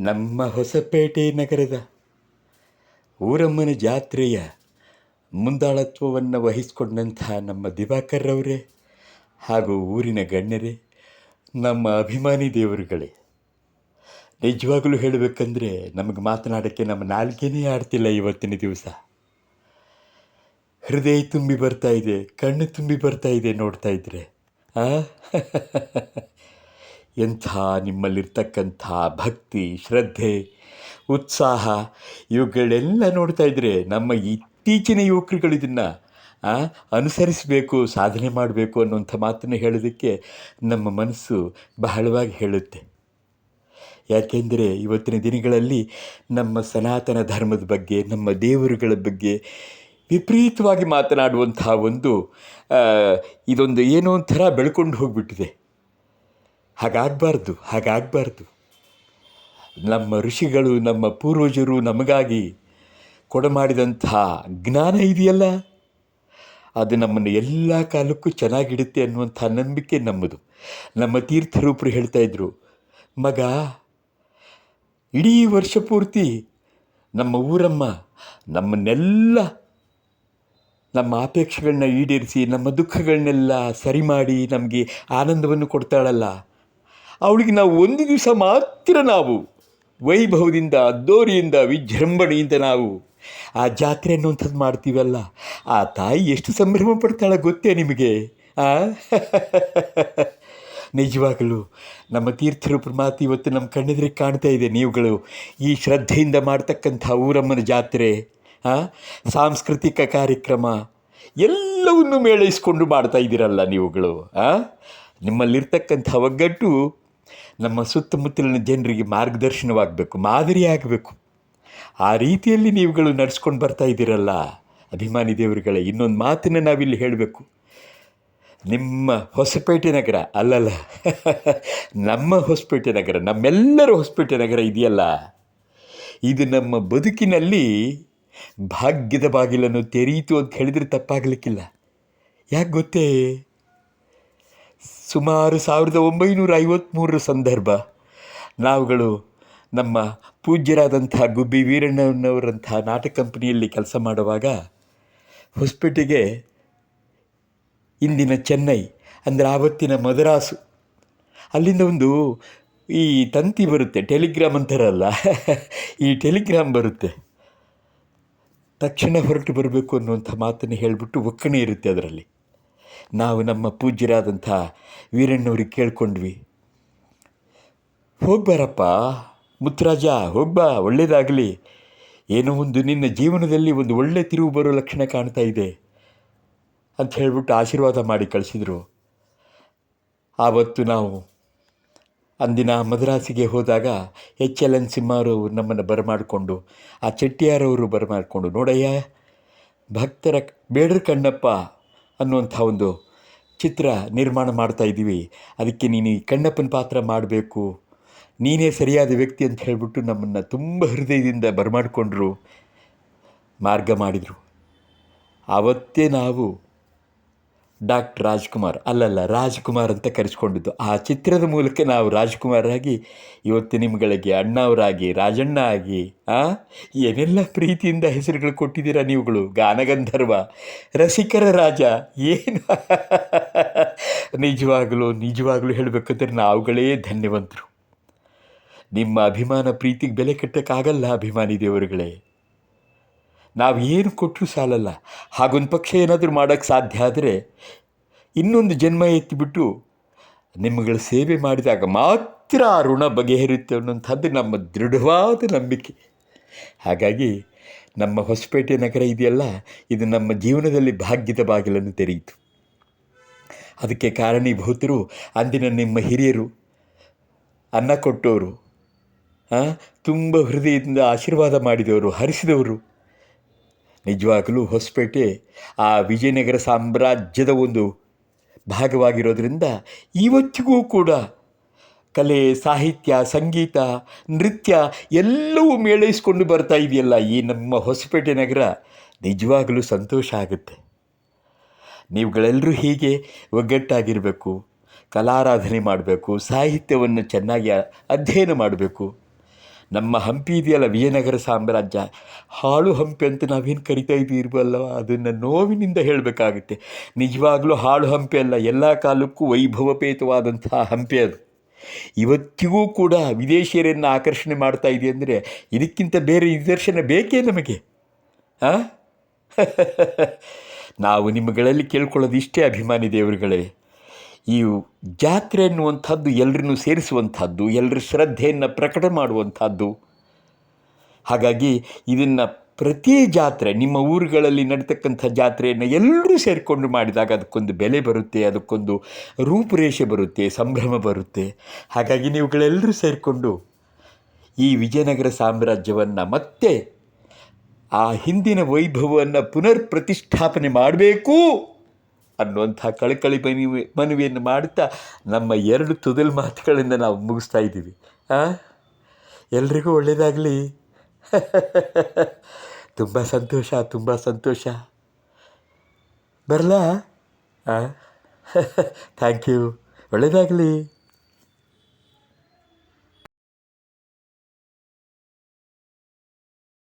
ನಮ್ಮ ಹೊಸಪೇಟೆ ನಗರದ ಊರಮ್ಮನ ಜಾತ್ರೆಯ ಮುಂದಾಳತ್ವವನ್ನು ವಹಿಸಿಕೊಂಡಂತಹ ನಮ್ಮ ದಿವಾಕರ್ರವರೇ ಹಾಗೂ ಊರಿನ ಗಣ್ಯರೇ, ನಮ್ಮ ಅಭಿಮಾನಿ ದೇವರುಗಳೇ. ನಿಜವಾಗಲೂ ಹೇಳಬೇಕಂದ್ರೆ ನಮಗೆ ಮಾತನಾಡೋಕ್ಕೆ ನಮ್ಮ ನಾಲ್ಕೇನೇ ಆಡ್ತಿಲ್ಲ ಇವತ್ತಿನ ದಿವಸ. ಹೃದಯ ತುಂಬಿ ಬರ್ತಾ ಇದೆ, ಕಣ್ಣು ತುಂಬಿ ಬರ್ತಾ ಇದೆ ನೋಡ್ತಾ ಇದ್ರೆ. ಆ? ಎಂಥ ನಿಮ್ಮಲ್ಲಿರ್ತಕ್ಕಂಥ ಭಕ್ತಿ, ಶ್ರದ್ಧೆ, ಉತ್ಸಾಹ, ಇವುಗಳೆಲ್ಲ ನೋಡ್ತಾ ಇದ್ರೆ ನಮ್ಮ ಇತ್ತೀಚಿನ ಯುವಕರುಗಳು ಇದನ್ನು ಅನುಸರಿಸಬೇಕು, ಸಾಧನೆ ಮಾಡಬೇಕು ಅನ್ನುವಂಥ ಮಾತನ್ನು ಹೇಳೋದಕ್ಕೆ ನಮ್ಮ ಮನಸ್ಸು ಬಹಳವಾಗಿ ಹೇಳುತ್ತೆ. ಯಾಕೆಂದರೆ ಇವತ್ತಿನ ದಿನಗಳಲ್ಲಿ ನಮ್ಮ ಸನಾತನ ಧರ್ಮದ ಬಗ್ಗೆ, ನಮ್ಮ ದೇವರುಗಳ ಬಗ್ಗೆ ವಿಪರೀತವಾಗಿ ಮಾತನಾಡುವಂತಹ ಒಂದು ಇದೊಂದು ಏನೋ ಒಂಥರ ಬೆಳ್ಕೊಂಡು ಹೋಗ್ಬಿಟ್ಟಿದೆ. ಹಾಗಾಗಬಾರ್ದು ಹಾಗಾಗಬಾರ್ದು. ನಮ್ಮ ಋಷಿಗಳು, ನಮ್ಮ ಪೂರ್ವಜರು ನಮಗಾಗಿ ಕೊಡಮಾಡಿದಂಥ ಜ್ಞಾನ ಇದೆಯಲ್ಲ? ಅದು ನಮ್ಮನ್ನು ಎಲ್ಲ ಕಾಲಕ್ಕೂ ಚೆನ್ನಾಗಿಡುತ್ತೆ ಅನ್ನುವಂಥ ನಂಬಿಕೆ ನಮ್ಮದು. ನಮ್ಮ ತೀರ್ಥರೂಪರು ಹೇಳ್ತಾ ಇದ್ರು, ಮಗ, ಇಡೀ ವರ್ಷ ಪೂರ್ತಿ ನಮ್ಮ ಊರಮ್ಮ ನಮ್ಮನ್ನೆಲ್ಲ, ನಮ್ಮ ಅಪೇಕ್ಷೆಗಳನ್ನ ಈಡೇರಿಸಿ, ನಮ್ಮ ದುಃಖಗಳನ್ನೆಲ್ಲ ಸರಿ ಮಾಡಿ ನಮಗೆ ಆನಂದವನ್ನು ಕೊಡ್ತಾಳಲ್ಲ. ಅವಳಿಗೆ ನಾವು ಒಂದು ದಿವಸ ಮಾತ್ರ ನಾವು ವೈಭವದಿಂದ, ಅದ್ದೋರಿಯಿಂದ, ವಿಜೃಂಭಣೆಯಿಂದ ನಾವು ಆ ಜಾತ್ರೆ ಅನ್ನುವಂಥದ್ದು ಮಾಡ್ತೀವಲ್ಲ, ಆ ತಾಯಿ ಎಷ್ಟು ಸಂಭ್ರಮ ಪಡ್ತಾಳೆ ಗೊತ್ತೇ ನಿಮಗೆ, ಆ? ನಿಜವಾಗಲೂ ನಮ್ಮ ತೀರ್ಥರು ಮಾತು ಇವತ್ತು ನಮ್ಮ ಕಣ್ಣೆದುರಿಗೆ ಕಾಣ್ತಾ ಇದೆ ನೀವುಗಳು ಈ ಶ್ರದ್ಧೆಯಿಂದ ಮಾಡ್ತಕ್ಕಂಥ ಊರಮ್ಮನ ಜಾತ್ರೆ ಸಾಂಸ್ಕೃತಿಕ ಕಾರ್ಯಕ್ರಮ ಎಲ್ಲವನ್ನು ಮೇಳೈಸ್ಕೊಂಡು ಮಾಡ್ತಾ ಇದ್ದೀರಲ್ಲ ನೀವುಗಳು ನಿಮ್ಮಲ್ಲಿರ್ತಕ್ಕಂಥ ಒಗ್ಗಟ್ಟು ನಮ್ಮ ಸುತ್ತಮುತ್ತಲಿನ ಜನರಿಗೆ ಮಾರ್ಗದರ್ಶನವಾಗಬೇಕು ಮಾದರಿ ಆಗಬೇಕು ಆ ರೀತಿಯಲ್ಲಿ ನೀವುಗಳು ನಡೆಸ್ಕೊಂಡು ಬರ್ತಾ ಇದ್ದೀರಲ್ಲ, ಅಭಿಮಾನಿ ದೇವರುಗಳೇ, ಇನ್ನೊಂದು ಮಾತನ್ನು ನಾವಿಲ್ಲಿ ಹೇಳಬೇಕು. ನಿಮ್ಮ ಹೊಸಪೇಟೆ ನಗರ, ಅಲ್ಲಲ್ಲ, ನಮ್ಮ ಹೊಸಪೇಟೆ ನಗರ, ನಮ್ಮೆಲ್ಲರ ಹೊಸಪೇಟೆ ನಗರ ಇದೆಯಲ್ಲ, ಇದು ನಮ್ಮ ಬದುಕಿನಲ್ಲಿ ಭಾಗ್ಯದ ಬಾಗಿಲನ್ನು ತೆರೆಯಿತು ಅಂತ ಹೇಳಿದರೆ ತಪ್ಪಾಗಲಿಕ್ಕಿಲ್ಲ. ಯಾಕೆ ಗೊತ್ತೇ? ಸುಮಾರು ಸಾವಿರದ ಒಂಬೈನೂರ ಐವತ್ತ್ಮೂರರ ಸಂದರ್ಭ, ನಾವುಗಳು ನಮ್ಮ ಪೂಜ್ಯರಾದಂಥ ಗುಬ್ಬಿ ವೀರಣ್ಣನವರಂಥ ನಾಟಕ ಕಂಪನಿಯಲ್ಲಿ ಕೆಲಸ ಮಾಡುವಾಗ ಹೊಸಪೇಟೆಗೆ ಇಂದಿನ ಚೆನ್ನೈ, ಅಂದರೆ ಆವತ್ತಿನ ಮದರಾಸು, ಅಲ್ಲಿಂದ ಒಂದು ಈ ತಂತಿ ಬರುತ್ತೆ, ಟೆಲಿಗ್ರಾಮ್ ಅಂತಾರಲ್ಲ, ಈ ಟೆಲಿಗ್ರಾಮ್ ಬರುತ್ತೆ. ತಕ್ಷಣ ಹೊರಟು ಬರಬೇಕು ಅನ್ನುವಂಥ ಮಾತನ್ನು ಹೇಳಿಬಿಟ್ಟು ಒಕ್ಕಣೆ ಇರುತ್ತೆ ಅದರಲ್ಲಿ. ನಾವು ನಮ್ಮ ಪೂಜ್ಯರಾದಂಥ ವೀರಣ್ಣವ್ರಿಗೆ ಕೇಳ್ಕೊಂಡ್ವಿ. ಹೋಗ್ಬಾರಪ್ಪ, ಮುತ್ತುರಾಜ, ಹೋಗ್ಬಾ, ಒಳ್ಳೇದಾಗಲಿ. ಏನೋ ಒಂದು ನಿನ್ನ ಜೀವನದಲ್ಲಿ ಒಂದು ಒಳ್ಳೆ ತಿರುವು ಬರೋ ಲಕ್ಷಣ ಕಾಣ್ತಾ ಇದೆ ಅಂತ ಹೇಳಿಬಿಟ್ಟು ಆಶೀರ್ವಾದ ಮಾಡಿ ಕಳಿಸಿದರು. ಆವತ್ತು ನಾವು ಅಂದಿನ ಮದ್ರಾಸಿಗೆ ಹೋದಾಗ ಎಚ್ ಎಲ್ ಎನ್ ಸಿಂಹಾರವರು ನಮ್ಮನ್ನು ಬರಮಾಡಿಕೊಂಡು, ಆ ಚೆಟ್ಟಿಯಾರವರು ಬರಮಾಡಿಕೊಂಡು, ನೋಡಯ್ಯ, ಭಕ್ತರ ಬೇಡ್ರ ಕಣ್ಣಪ್ಪ ಅನ್ನುವಂಥ ಒಂದು ಚಿತ್ರ ನಿರ್ಮಾಣ ಮಾಡ್ತಾ ಇದ್ದೀವಿ. ಅದಕ್ಕೆ ನೀನು ಈ ಕಣ್ಣಪ್ಪನ ಪಾತ್ರ ಮಾಡಬೇಕು. ನೀನೇ ಸರಿಯಾದ ವ್ಯಕ್ತಿ ಅಂತ ಹೇಳಿಬಿಟ್ಟು ನಮ್ಮನ್ನು ತುಂಬ ಹೃದಯದಿಂದ ಬರಮಾಡಿಕೊಂಡ್ರು. ಮಾರ್ಗ ಮಾಡಿದರು. ಆವತ್ತೇ ನಾವು ಡಾಕ್ಟರ್ ರಾಜ್ಕುಮಾರ್ ಅಲ್ಲಲ್ಲ ರಾಜ್ಕುಮಾರ್ ಅಂತ ಕರೆಸ್ಕೊಂಡಿದ್ದು. ಆ ಚಿತ್ರದ ಮೂಲಕ ನಾವು ರಾಜ್ಕುಮಾರಾಗಿ ಇವತ್ತು ನಿಮ್ಗಳಿಗೆ ಅಣ್ಣವರಾಗಿ ರಾಜಣ್ಣ ಆಗಿ ಏನೆಲ್ಲ ಪ್ರೀತಿಯಿಂದ ಹೆಸರುಗಳು ಕೊಟ್ಟಿದ್ದೀರಾ ನೀವುಗಳು? ಗಾನಗಂಧರ್ವ, ರಸಿಕರ ರಾಜ, ಏನು? ನಿಜವಾಗಲೂ ನಿಜವಾಗಲೂ ಹೇಳಬೇಕಂದ್ರೆ ನಾವುಗಳೇ ಧನ್ಯವಂತರು. ನಿಮ್ಮ ಅಭಿಮಾನ ಪ್ರೀತಿಗೆ ಬೆಲೆ ಕಟ್ಟೋಕ್ಕಾಗಲ್ಲ ಅಭಿಮಾನಿ ದೇವರುಗಳೇ. ನಾವು ಏನು ಕೊಟ್ಟರೂ ಸಾಲಲ್ಲ. ಹಾಗೊಂದು ಪಕ್ಷ ಏನಾದರೂ ಮಾಡೋಕ್ಕೆ ಸಾಧ್ಯ ಆದರೆ ಇನ್ನೊಂದು ಜನ್ಮ ಎತ್ತಿಬಿಟ್ಟು ನಿಮ್ಮಗಳ ಸೇವೆ ಮಾಡಿದಾಗ ಮಾತ್ರ ಆ ಋಣ ಬಗೆಹರಿಯುತ್ತೆ ಅನ್ನೋಂಥದ್ದು ನಮ್ಮ ದೃಢವಾದ ನಂಬಿಕೆ. ಹಾಗಾಗಿ ನಮ್ಮ ಹೊಸಪೇಟೆ ನಗರ ಇದೆಯಲ್ಲ, ಇದು ನಮ್ಮ ಜೀವನದಲ್ಲಿ ಭಾಗ್ಯದ ಬಾಗಿಲನ್ನು ತೆರೆಯಿತು. ಅದಕ್ಕೆ ಕಾರಣೀಭೂತರು ಅಂದಿನ ನಿಮ್ಮ ಹಿರಿಯರು, ಅನ್ನ ಕೊಟ್ಟವರು ತುಂಬ ಹೃದಯದಿಂದ ಆಶೀರ್ವಾದ ಮಾಡಿದವರು, ಹರಿಸಿದವರು. ನಿಜವಾಗಲೂ ಹೊಸಪೇಟೆ, ಆ ವಿಜಯನಗರ ಸಾಮ್ರಾಜ್ಯದ ಒಂದು ಭಾಗವಾಗಿರೋದರಿಂದ ಇವತ್ತಿಗೂ ಕೂಡ ಕಲೆ, ಸಾಹಿತ್ಯ, ಸಂಗೀತ, ನೃತ್ಯ ಎಲ್ಲವೂ ಮೇಳೈಸ್ಕೊಂಡು ಬರ್ತಾ ಇದೆಯಲ್ಲ ಈ ನಮ್ಮ ಹೊಸಪೇಟೆ ನಗರ. ನಿಜವಾಗಲೂ ಸಂತೋಷ ಆಗುತ್ತೆ. ನೀವುಗಳೆಲ್ಲರೂ ಹೀಗೆ ಒಗ್ಗಟ್ಟಾಗಿರಬೇಕು, ಕಲಾರಾಧನೆ ಮಾಡಬೇಕು, ಸಾಹಿತ್ಯವನ್ನು ಚೆನ್ನಾಗಿ ಅಧ್ಯಯನ ಮಾಡಬೇಕು. ನಮ್ಮ ಹಂಪಿ ಇದೆಯಲ್ಲ, ವಿಜಯನಗರ ಸಾಮ್ರಾಜ್ಯ? ಹಾಳು ಹಂಪಿ ಅಂತ ನಾವೇನು ಕರಿತಾ ಇದ್ದೀರ್ವಲ್ಲ ಅದನ್ನು ನೋವಿನಿಂದ ಹೇಳಬೇಕಾಗುತ್ತೆ. ನಿಜವಾಗ್ಲೂ ಹಾಳು ಹಂಪಿ ಅಲ್ಲ, ಎಲ್ಲ ಕಾಲಕ್ಕೂ ವೈಭವಪೇತವಾದಂತಹ ಹಂಪಿ ಅದು. ಇವತ್ತಿಗೂ ಕೂಡ ವಿದೇಶಿಯರನ್ನು ಆಕರ್ಷಣೆ ಮಾಡ್ತಾ ಇದೆ ಅಂದರೆ, ಇದಕ್ಕಿಂತ ಬೇರೆ ನಿದರ್ಶನ ಬೇಕೇ ನಮಗೆ? ಹಾಂ ನಾವು ನಿಮ್ಮಗಳಲ್ಲಿ ಕೇಳ್ಕೊಳ್ಳೋದು ಇಷ್ಟೇ ಅಭಿಮಾನಿ ದೇವರುಗಳೇ. ಈ ಜಾತ್ರೆ ಎನ್ನುವಂಥದ್ದು ಎಲ್ಲರನ್ನು ಸೇರಿಸುವಂಥದ್ದು ಎಲ್ಲರ ಶ್ರದ್ಧೆಯನ್ನು ಪ್ರಕಟ ಮಾಡುವಂಥದ್ದು. ಹಾಗಾಗಿ ಇದನ್ನು ಪ್ರತಿ ಜಾತ್ರೆ, ನಿಮ್ಮ ಊರುಗಳಲ್ಲಿ ನಡೀತಕ್ಕಂಥ ಜಾತ್ರೆಯನ್ನು ಎಲ್ಲರೂ ಸೇರಿಕೊಂಡು ಮಾಡಿದಾಗ ಅದಕ್ಕೊಂದು ಬೆಲೆ ಬರುತ್ತೆ, ಅದಕ್ಕೊಂದು ರೂಪುರೇಷೆ ಬರುತ್ತೆ, ಸಂಭ್ರಮ ಬರುತ್ತೆ. ಹಾಗಾಗಿ ನೀವುಗಳೆಲ್ಲರೂ ಸೇರಿಕೊಂಡು ಈ ವಿಜಯನಗರ ಸಾಮ್ರಾಜ್ಯವನ್ನು ಮತ್ತೆ ಆ ಹಿಂದಿನ ವೈಭವವನ್ನು ಪುನರ್ ಪ್ರತಿಷ್ಠಾಪನೆ ಮಾಡಬೇಕು. ಅನ್ನುವಂಥ ಕಳಕಳಿ ಮನವಿ ಮನವಿಯನ್ನು ಮಾಡುತ್ತಾ ನಮ್ಮ ಎರಡು ತುದಲ್ ಮಾತುಗಳಿಂದ ನಾವು ಮುಗಿಸ್ತಾ ಇದ್ದೀವಿ. ಹಾಂ ಎಲ್ರಿಗೂ ಒಳ್ಳೆಯದಾಗಲಿ ತುಂಬ ಸಂತೋಷ ತುಂಬ ಸಂತೋಷ. ಬರಲಾ? ಹಾಂ ಥ್ಯಾಂಕ್ ಯು ಒಳ್ಳೆಯದಾಗಲಿ